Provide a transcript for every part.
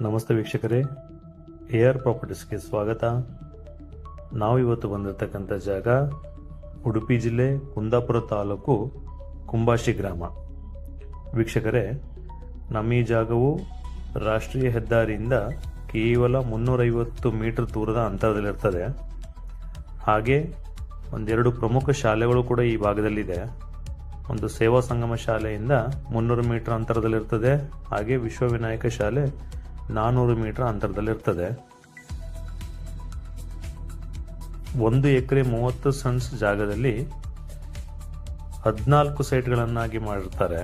ನಮಸ್ತೆ ವೀಕ್ಷಕರೇ. ಏಆರ್ ಪ್ರಾಪರ್ಟೀಸ್ಗೆ ಸ್ವಾಗತ. ನಾವು ಇವತ್ತು ಬಂದಿರತಕ್ಕಂಥ ಜಾಗ ಉಡುಪಿ ಜಿಲ್ಲೆ ಕುಂದಾಪುರ ತಾಲೂಕು ಕುಂಬಾಶಿ ಗ್ರಾಮ. ವೀಕ್ಷಕರೇ, ನಮ್ಮ ಈ ಜಾಗವು ರಾಷ್ಟ್ರೀಯ ಹೆದ್ದಾರಿಯಿಂದ ಕೇವಲ ಮುನ್ನೂರೈವತ್ತು ಮೀಟರ್ ದೂರದ ಅಂತರದಲ್ಲಿರ್ತದೆ. ಹಾಗೆ ಒಂದೆರಡು ಪ್ರಮುಖ ಶಾಲೆಗಳು ಕೂಡ ಈ ಭಾಗದಲ್ಲಿದೆ. ಒಂದು ಸೇವಾ ಸಂಗಮ ಶಾಲೆಯಿಂದ ಮುನ್ನೂರು ಮೀಟರ್ ಅಂತರದಲ್ಲಿರ್ತದೆ. ಹಾಗೆ ವಿಶ್ವವಿನಾಯಕ ಶಾಲೆ ನಾನ್ನೂರು ಮೀಟರ್ ಅಂತರದಲ್ಲಿರ್ತದೆ. ಒಂದು ಎಕರೆ ಮೂವತ್ತು ಸನ್ಸ್ ಜಾಗದಲ್ಲಿ ಹದಿನಾಲ್ಕು ಸೈಟ್ಗಳನ್ನಾಗಿ ಮಾಡಿರ್ತಾರೆ.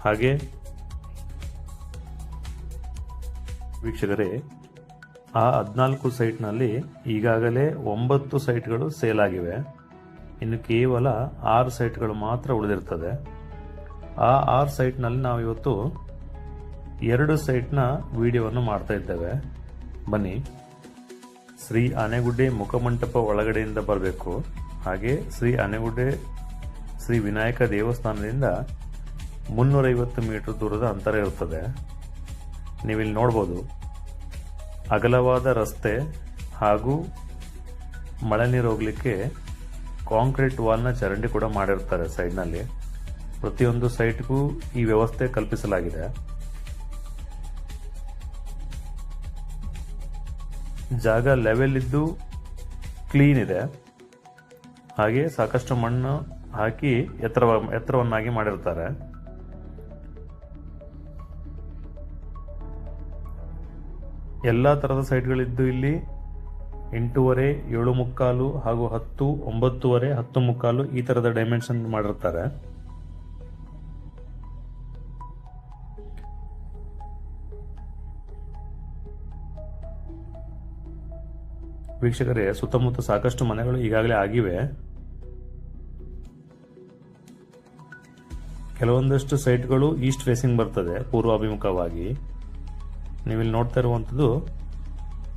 ಹಾಗೆ ವೀಕ್ಷಕರೇ, ಆ ಹದಿನಾಲ್ಕು ಸೈಟ್ನಲ್ಲಿ ಈಗಾಗಲೇ ಒಂಬತ್ತು ಸೈಟ್ಗಳು ಸೇಲ್ ಆಗಿವೆ. ಇನ್ನು ಕೇವಲ ಆರು ಸೈಟ್ಗಳು ಮಾತ್ರ ಉಳಿದಿರ್ತದೆ. ಆ ಆರು ಸೈಟ್ನಲ್ಲಿ ನಾವು ಇವತ್ತು ಎರಡು ಸೈಟ್ನ ವಿಡಿಯೋವನ್ನು ಮಾಡ್ತಾ ಇದ್ದೇವೆ. ಬನ್ನಿ. ಶ್ರೀ ಆನೆಗುಡ್ಡೆ ಮುಖಮಂಟಪ ಒಳಗಡೆಯಿಂದ ಬರಬೇಕು. ಹಾಗೆ ಶ್ರೀ ಆನೆಗುಡ್ಡೆ ಶ್ರೀ ವಿನಾಯಕ ದೇವಸ್ಥಾನದಿಂದ ಮುನ್ನೂರೈವತ್ತು ಮೀಟರ್ ದೂರದ ಅಂತರ ಇರುತ್ತದೆ. ನೀವಿಲ್ಲಿ ನೋಡ್ಬೋದು. ಅಗಲವಾದ ರಸ್ತೆ ಹಾಗೂ ಮಳೆ ನೀರು ಹೋಗ್ಲಿಕ್ಕೆ ಕಾಂಕ್ರೀಟ್ ವಾಲ್ನ ಚರಂಡಿ ಕೂಡ ಮಾಡಿರ್ತಾರೆ ಸೈಡ್ನಲ್ಲಿ. ಪ್ರತಿಯೊಂದು ಸೈಟ್ಗೂ ಈ ವ್ಯವಸ್ಥೆ ಕಲ್ಪಿಸಲಾಗಿದೆ. ಜಾಗ ಲೆವೆಲ್ ಇದ್ದು ಕ್ಲೀನ್ ಇದೆ. ಹಾಗೆ ಸಾಕಷ್ಟು ಮಣ್ಣು ಹಾಕಿ ಎತ್ತರ, ಎತ್ತರವನ್ನಾಗಿ ಮಾಡಿರ್ತಾರೆ. ಎಲ್ಲ ತರದ ಸೈಟ್ಗಳಿದ್ದು ಇಲ್ಲಿ ಎಂಟೂವರೆ, ಏಳು ಮುಕ್ಕಾಲು ಹಾಗೂ ಹತ್ತು, ಒಂಬತ್ತುವರೆ, ಹತ್ತು ಮುಕ್ಕಾಲು ಈ ಥರದ ಡೈಮೆನ್ಷನ್ ಮಾಡಿರ್ತಾರೆ. ವೀಕ್ಷಕರೇ, ಸುತ್ತಮುತ್ತ ಸಾಕಷ್ಟು ಮನೆಗಳು ಈಗಾಗಲೇ ಆಗಿವೆ. ಕೆಲವೊಂದಷ್ಟು ಸೈಟ್ಗಳು ಈಸ್ಟ್ ಫೇಸಿಂಗ್ ಬರ್ತದೆ, ಪೂರ್ವಾಭಿಮುಖವಾಗಿ. ನೀವಿಲ್ಲಿ ನೋಡ್ತಾ ಇರುವಂಥದ್ದು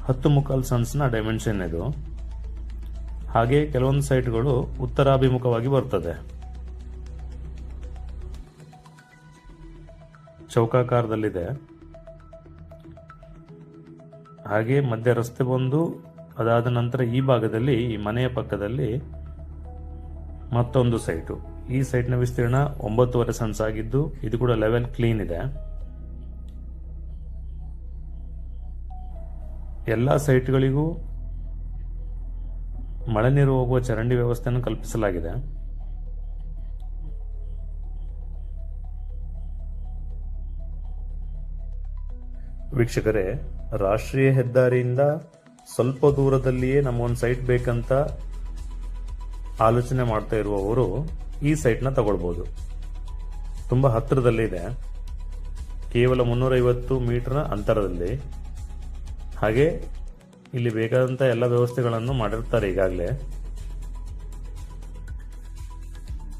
ಹತ್ತು ಮುಕ್ಕಾಲು ಸನ್ಸ್ನ ಡೈಮೆನ್ಷನ್ ಇದು. ಹಾಗೆ ಕೆಲವೊಂದು ಸೈಟ್ಗಳು ಉತ್ತರಾಭಿಮುಖವಾಗಿ ಬರ್ತದೆ. ಚೌಕಾಕಾರದಲ್ಲಿದೆ. ಹಾಗೆ ಮಧ್ಯ ರಸ್ತೆ ಬಂದು ಅದಾದ ನಂತರ ಈ ಭಾಗದಲ್ಲಿ, ಈ ಮನೆಯ ಪಕ್ಕದಲ್ಲಿ ಮತ್ತೊಂದು ಸೈಟು ಈ ಸೈಟ್ನ ವಿಸ್ತೀರ್ಣ ಒಂಬತ್ತುವರೆ ಸನ್ಸ್ ಆಗಿದ್ದು, ಇದು ಕೂಡ ಲೆವೆಲ್ ಕ್ಲೀನ್ ಇದೆ. ಎಲ್ಲ ಸೈಟ್ಗಳಿಗೂ ಮಳೆ ನೀರು ಹೋಗುವ ಚರಂಡಿ ವ್ಯವಸ್ಥೆಯನ್ನು ಕಲ್ಪಿಸಲಾಗಿದೆ. ವೀಕ್ಷಕರೇ, ರಾಷ್ಟ್ರೀಯ ಹೆದ್ದಾರಿಯಿಂದ ಸ್ವಲ್ಪ ದೂರದಲ್ಲಿಯೇ ನಮಗೊಂದು ಸೈಟ್ ಬೇಕಂತ ಆಲೋಚನೆ ಮಾಡ್ತಾ ಇರುವವರು ಈ ಸೈಟ್ನ ತಗೊಳ್ಬೋದು. ತುಂಬ ಹತ್ತಿರದಲ್ಲಿದೆ. ಕೇವಲ ಮುನ್ನೂರೈವತ್ತು ಮೀಟರ್ನ ಅಂತರದಲ್ಲಿ. ಹಾಗೆ ಇಲ್ಲಿ ಬೇಕಾದಂಥ ಎಲ್ಲ ವ್ಯವಸ್ಥೆಗಳನ್ನು ಮಾಡಿರ್ತಾರೆ ಈಗಾಗಲೇ.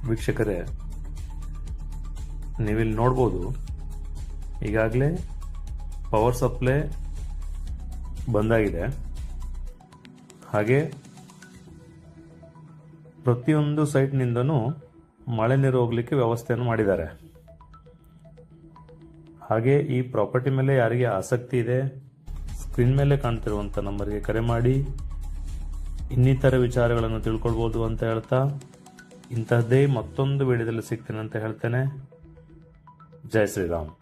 ವೀಕ್ಷಕರೇ, ನೀವಿಲ್ಲಿ ನೋಡ್ಬೋದು, ಈಗಾಗಲೇ ಪವರ್ ಸಪ್ಲೈ ಬಂದಾಗಿದೆ. ಹಾಗೆ ಪ್ರತಿಯೊಂದು ಸೈಟ್ನಿಂದನೂ ಮಳೆ ನೀರು ಹೋಗಲಿಕ್ಕೆ ವ್ಯವಸ್ಥೆಯನ್ನು ಮಾಡಿದ್ದಾರೆ. ಹಾಗೆ ಈ ಪ್ರಾಪರ್ಟಿ ಮೇಲೆ ಯಾರಿಗೆ ಆಸಕ್ತಿ ಇದೆ? ಸ್ಕ್ರೀನ್ ಮೇಲೆ ಕಾಣ್ತಿರುವಂಥ ನಂಬರ್ಗೆ ಕರೆ ಮಾಡಿ. ಇನ್ನಿತರ ವಿಚಾರಗಳನ್ನು ತಿಳ್ಕೊಳ್ಬೋದು ಅಂತ ಹೇಳ್ತಾ, ಇಂತಹದ್ದೇ ಮತ್ತೊಂದು ವಿಡಿಯೋದಲ್ಲಿ ಸಿಗ್ತೇನೆ ಅಂತ ಹೇಳ್ತೇನೆ. ಜೈ ಶ್ರೀರಾಮ್.